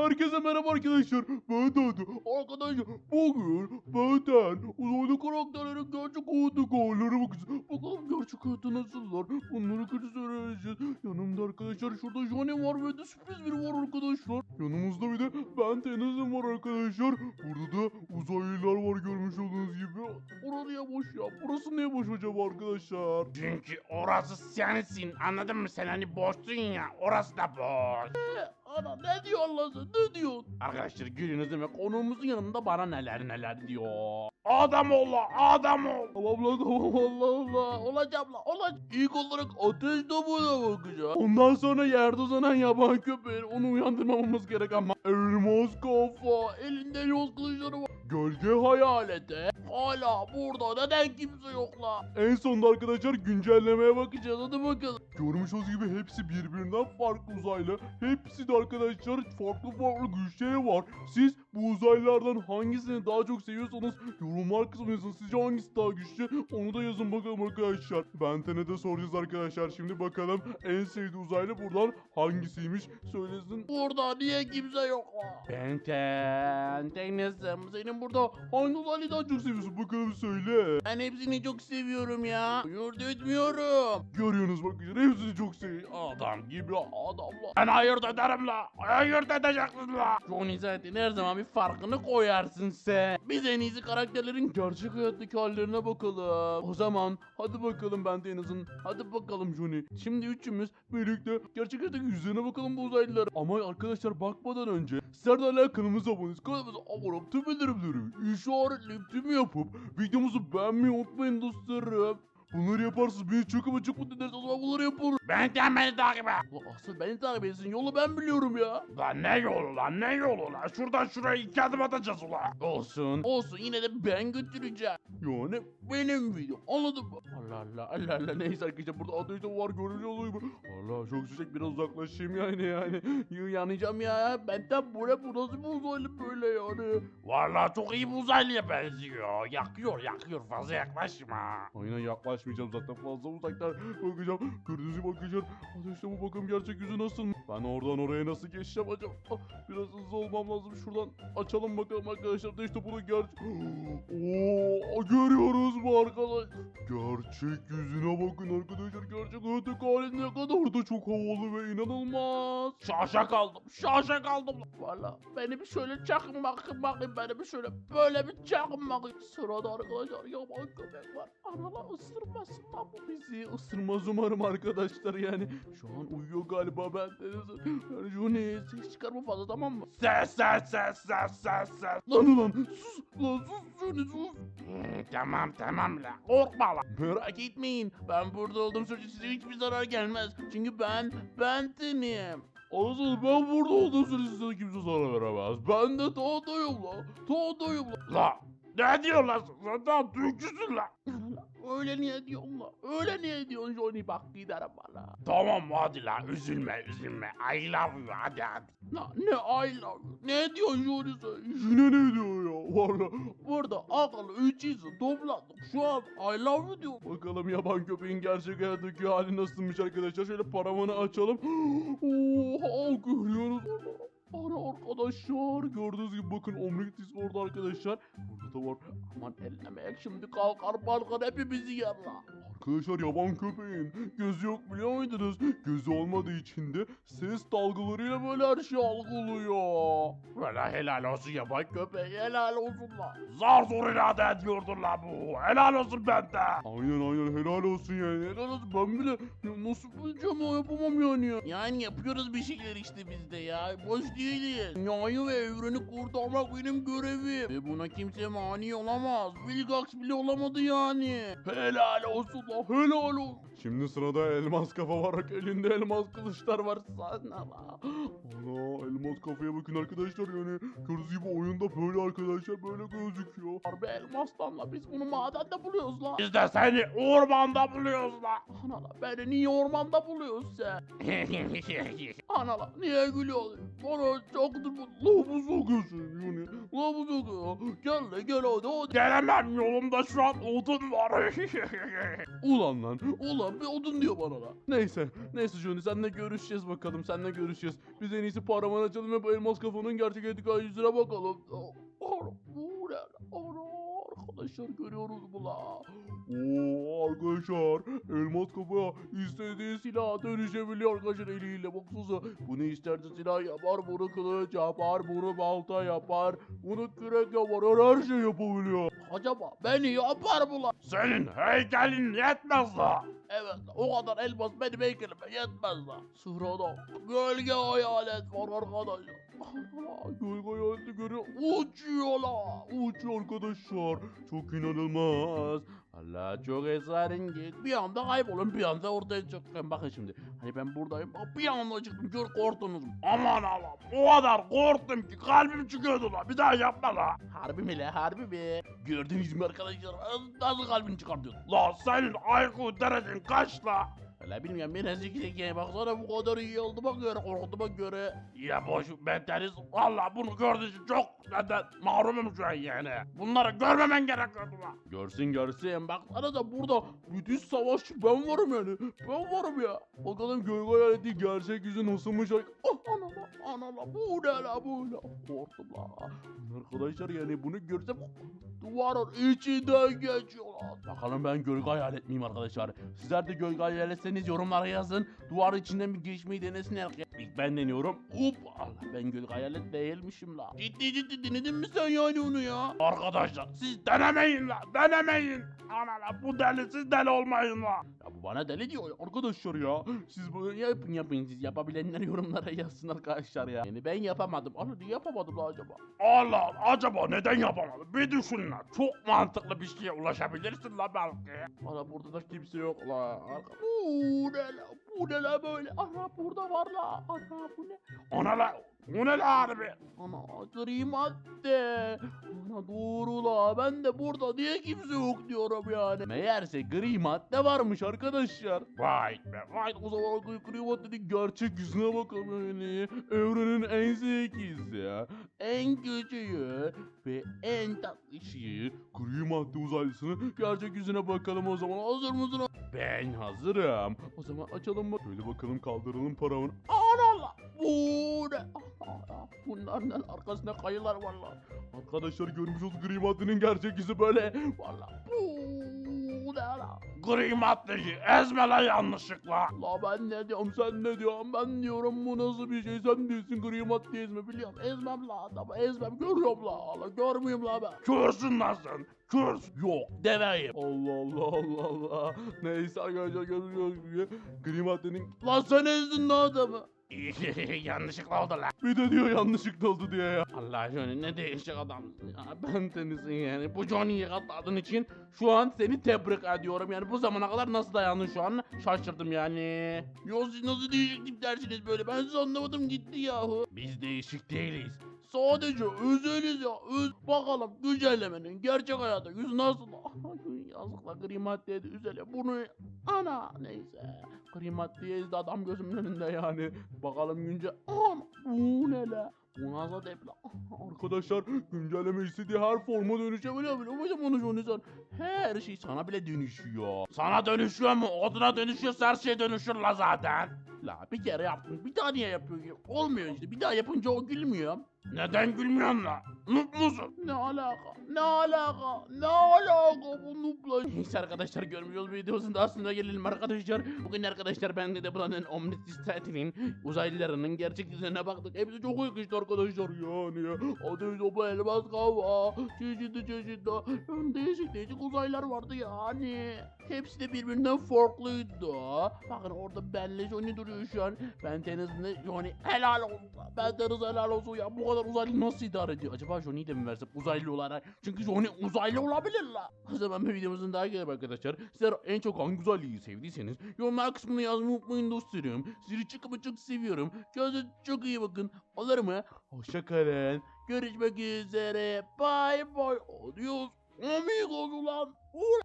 Herkese merhaba arkadaşlar. Ben Dadu. Arkadaşlar bugün benden uzaylı karakterlerin gerçek hayattaki hallerine bakacağız. Bakalım gerçek hayatta nasıllar. Bunları kötü söyleyeceğiz. Yanımda arkadaşlar şurada Johnny var ve de sürpriz biri var arkadaşlar. Yanımızda bir de Ben Tennyson var arkadaşlar. Burada da uzaylılar var görmüş olduğunuz gibi. Orası niye boş ya? Burası niye boş acaba arkadaşlar? Çünkü orası sensin anladın mı sen hani boşsun ya orası da boş. Ana ne diyorsun lan sen? Ne diyorsun? Arkadaşlar gülünüz demek konuğumuzun yanında bana neler neler diyor. Adam ol la, adam ol. Tamam lan tamam Allah Allah. Olacağım lan olacağım. İlk olarak ateş topuğuna bakacağım. Ondan sonra yerde uzanan yaban köpeği. Onu uyandırmamamız gerek ama. Elmas kafa. Elinde yoz kılıçları var. Gölge hayalete. Hala burada neden kimse yok la? En sonunda arkadaşlar güncellemeye bakacağız hadi bakalım. Görmüş olduğunuz gibi hepsi birbirinden farklı uzaylı. Hepsi de arkadaşlar farklı farklı güçleri var. Siz bu uzaylılardan hangisini daha çok seviyorsanız yorumlar kısmına yazın. Sizce hangisi daha güçlü? Onu da yazın bakalım arkadaşlar. Benten'e de soracağız arkadaşlar. Şimdi bakalım en sevdiği uzaylı buradan hangisiymiş? Söylesin. Burada niye kimse yok? Ben ten, Deniz'im senin burada Hangi uzaylıyı daha çok seviyorsun? Bakalım söyle. ben hepsini çok seviyorum ya. Yurt etmiyorum. Görüyorsunuz bakın hepsini çok seviyor. Adam gibi adamla. Ben ayırt ederim la. Ayırt edeceksin la. Johnny zaten her zaman bir farkını koyarsın sen. Biz en iyisi karakterlerin gerçek hayattaki hallerine bakalım. O zaman hadi bakalım ben de en azın. Hadi bakalım Johnny. Şimdi üçümüz birlikte gerçek hayattaki yüzlerine bakalım bu uzaylılar. Ama arkadaşlar bakmadan önce sizler de hala kanalımıza abone. Kanalımıza abone olup tüm bildirimleri işaretleyip tüm yapıp videomuzu beğenmeyi unutmayın dostlarım. Bunları yaparsınız beni çok ama çok mutlu edersiniz. O zaman bunları yaparım. Ben ten beni takip et. Ulan asıl beni takip etsin yolu ben biliyorum ya. Lan ne yolu lan ne yolu lan? Şuradan şuraya iki adım atacağız ulan. Olsun. Olsun yine de ben götüreceğim. Yani benim videom anladın mı? Allah Allah Allah Allah neyse arkadaşlar burada ateş de var görünüyor oluyor mu? Allah çok sıcak biraz uzaklaşayım yani yani. Yanacağım ya. Benden bu ne bu nasıl bir uzaylı böyle yani. Vallahi çok iyi bir uzaylıya benziyor. Yakıyor yakıyor fazla yaklaşma. Aynen yaklaşmayacağım zaten fazla uzaktan bakacağım. Gibi arkadaşlar ateşte bu bakım gerçek yüzü nasıl? Ben oradan oraya nasıl geçeceğim acaba? Ah, Biraz hızlı olmam lazım şuradan açalım bakalım arkadaşlar ateşte bunu gerçek... Oo, görüyoruz mu arkadaş? Gerçek yüzüne bakın arkadaşlar gerçek öteki hali ne kadar da çok havalı ve inanılmaz. Şaşa kaldım şaşa kaldım. Valla beni bir şöyle çakın bakın bakayım beni bir şöyle böyle bir çakın bakayım. Sırada arkadaşlar yaban köpek var. Anala ısırmasın lan bu bizi. Isırmaz umarım arkadaşlar yani. Şu an uyuyor galiba ben de. Yani Johnny ses çıkarma fazla tamam mı? Ses ses ses ses ses ses. Lan ulan sus lan sus Johnny sus. Hmm, tamam tamam la korkma la. Merak etmeyin ben burada olduğum sürece size hiçbir zarar gelmez. Çünkü ben Benten'im. Asıl ben burada olduğum sürece size kimse zarar veremez. Ben de Todo'yum la. Todo'yum la. La ne diyor lan sen daha türküsün la. Öyle niye diyorsun la? Öyle niye diyorsun Johnny bak giderim bana. Tamam hadi la üzülme üzülme I love you hadi hadi. La ne I love you? Ne diyorsun Johnny sen? Yine ne diyor ya? Valla burada akıllı üç insan toplandık. Şu an I love you diyor. Bakalım yaban köpeğin gerçek hayattaki hali nasılmış arkadaşlar. Şöyle paravanı açalım. Oha arkadaşlar gördüğünüz gibi bakın Omnitrix orada arkadaşlar. Burada da var. Aman ellemek şimdi kalkar balkar hepimizi yer. Arkadaşlar yaban köpeğin gözü yok biliyor muydunuz? Gözü olmadığı için de ses dalgalarıyla böyle her şey algılıyor. Valla helal olsun ya bak Köpeği helal olsun la. Zar zor irade ediyordur la bu. Helal olsun benden. Aynen aynen helal olsun yani helal olsun ben bile ya nasıl bulacağım o yapamam yani ya. Yani yapıyoruz bir şeyler işte biz de ya boş değiliz. Dünyayı ve evreni kurtarmak benim görevim. Ve buna kimse mani olamaz. Vilgax bile olamadı yani. Helal olsun la helal olsun. Şimdi sırada elmas kafa var. Elinde elmas kılıçlar var sana la. Ana elmas kafaya bakın arkadaşlar yani. Gördüğünüz gibi oyunda böyle arkadaşlar böyle gözüküyor. Harbi elmastan la biz bunu madende buluyoruz la. Biz de seni ormanda buluyoruz la. Ana la beni niye ormanda buluyorsun sen? Ana la niye gülüyorsun? Bana çaktır bu lavuzu sokuyorsun yani. Lavuzu sokuyor. Gel la gel hadi hadi. Gelemem yolumda şu an odun var. Ulan lan ulan bir odun diyor bana da. Neyse neyse Johnny seninle görüşeceğiz bakalım seninle görüşeceğiz. Biz en iyisi paravan açalım ve bu elmas kafanın gerçek etik yüzüne bakalım. Oh, oh, bu ne? Ana, Arkadaşlar görüyoruz bu la. Oo arkadaşlar elmas kafa istediği silaha dönüşebiliyor arkadaşlar eliyle baksanıza. Bunu isterse silah yapar, bunu kılıç yapar, bunu balta yapar, bunu kürek yapar, her, şey yapabiliyor. Acaba beni yapar lan? Senin heykelin yetmez la. Evet o kadar elmas benim heykelime yetmez lan. Sırada gölge hayalet var arkadaşlar. Allah, gölge hayaleti görüyor. Uçuyor la. Uçuyor arkadaşlar. Çok inanılmaz. Allah çok esrarengiz. Bir anda kaybolun bir anda ortaya çıkın. Bakın şimdi. Hani ben buradayım. Bir anda çıktım. Gör korktunuz? Aman Allah'ım o kadar korktum ki kalbim çıkıyordu la. Bir daha yapma la. Harbi mi la harbi mi? Gördünüz mü arkadaşlar? Nasıl kalbini çıkartıyor? La senin IQ derecen kaç la? Valla bilmiyorum ben eski zekeye baksana bu kadar iyi oldu bak göre korktuğuma göre. Ya boş ben deniz valla bunu gördüğün için çok benden mahrumum şu an yani. Bunları görmemen gerekiyordu la. Görsün görsün baksana da burada müthiş savaşçı ben varım yani. Ben varım ya. Bakalım gölge hayaleti gerçek yüzü nasılmış. Oh anala anala bu ne la bu ne. Korktum la. Arkadaşlar yani bunu görsem duvarın içinden geçiyorlar. Bakalım ben gölge hayalet miyim arkadaşlar. Sizler de gölge hayaletseniz yorumlara yazın. Duvar içinden bir geçmeyi denesinler. İlk ben deniyorum. Hop Allah ben gölge hayalet değilmişim la. Ciddi ciddi denedin mi sen yani onu ya? Arkadaşlar siz denemeyin la denemeyin. Ana la bu deli siz deli olmayın la. Ya bu bana deli diyor arkadaşlar ya. Siz bunu yapın yapın siz yapabilenler yorumlara yazsın arkadaşlar ya. Yani ben yapamadım. Ana niye yapamadım la acaba? Allah acaba neden yapamadı? Bir düşün la. Çok mantıklı bir şeye ulaşabilirsin la belki. Ana burada da kimse yok la. Arka... Bu ne la? Bu ne la böyle? Ana burada var la. Ana bu ne? Ona la. Bu ne la harbi? Ana gri madde. Ana doğru la. Ben de burada niye kimse yok diyorum yani. Meğerse gri madde varmış arkadaşlar. Vay be vay. O zaman gri, gri maddenin gerçek yüzüne bakalım yani. Evrenin en zekisi, en küçüğü ve en tatlışıyı gri madde uzaylısının gerçek yüzüne bakalım o zaman. Hazır mısın? Ben hazırım. O zaman açalım bak. Şöyle bakalım kaldıralım paramın. Ana Allah. Bu ne? Bunların arkasında kayılar var lan. Arkadaşlar görmüş olduğunuz gri maddenin gerçek yüzü böyle. Valla. Gri maddeyi ezme la yanlışlıkla. La ben ne diyorum sen ne diyorsun ben diyorum bu nasıl bir şey sen diyorsun gri madde ezme biliyorum ezmem la adamı ezmem görüyorum la la görmüyorum la ben. Körsün lan sen. Körs. Yok deveyim. Allah Allah Allah Allah. Neyse arkadaşlar görüyoruz gibi gri maddenin. Lan sen ezdin la adamı. Yanlışlıkla oldu la. Bir de diyor yanlışlıkla oldu diye ya. Allah Johnny ne değişik adamsın ya. Ben senisin yani bu Johnny'yi katladığın için şu an seni tebrik ediyorum yani bu zamana kadar nasıl dayandın şu an şaşırdım yani. Ya siz nasıl değişik tiplersiniz böyle ben sizi anlamadım gitti yahu. Biz değişik değiliz. Sadece özeliz ya. Öz bakalım güncellemenin gerçek hayata yüzü nasıl? Yazıkla gri maddeye de üzele bunu ana neyse. Gri maddeye ezdi adam gözümün önünde yani. Bakalım günce ana bu ne la? Bu nasıl depla? Arkadaşlar güncelleme istediği her forma dönüşebiliyor. Hocam onu şunu sen. Her şey sana bile dönüşüyor. Sana dönüşüyor mu? Oduna dönüşüyorsa her şey dönüşür la zaten. La bir kere yaptın. Bir daha niye yapıyor? Olmuyor işte. Bir daha yapınca o gülmüyor. Neden gülmüyorsun la? Noob musun? Ne alaka? Ne alaka? Ne alaka bu noobla? Neyse arkadaşlar görmüş olduğunuz videomuzun da aslında gelelim arkadaşlar. Bugün arkadaşlar ben de buranın Omnitis tatilin uzaylılarının gerçek yüzüne baktık. Hepsi çok yakıştı arkadaşlar yani. Adı topu elmas kava. Çeşitli çeşitli. Yani değişik değişik uzaylılar vardı yani. Hepsi de birbirinden farklıydı. Bakın orada benle Johnny duruyor şu an. Ben denizinde Johnny helal olsun. Ben deniz helal olsun ya. Bu kadar uzaylı nasıl idare ediyor? Acaba Johnny'yi de mi versem uzaylı olarak? Çünkü Johnny uzaylı olabilir la. O zaman bir videomuzun daha gelelim arkadaşlar. Sizler en çok hangi uzaylıyı sevdiyseniz yorumlar kısmına yazmayı unutmayın dostlarım. Sizi çok çok seviyorum. Kendinize çok iyi bakın. Olur mu? Hoşçakalın. Görüşmek üzere. Bye bye. Adios. Amigos ulan. Ulan.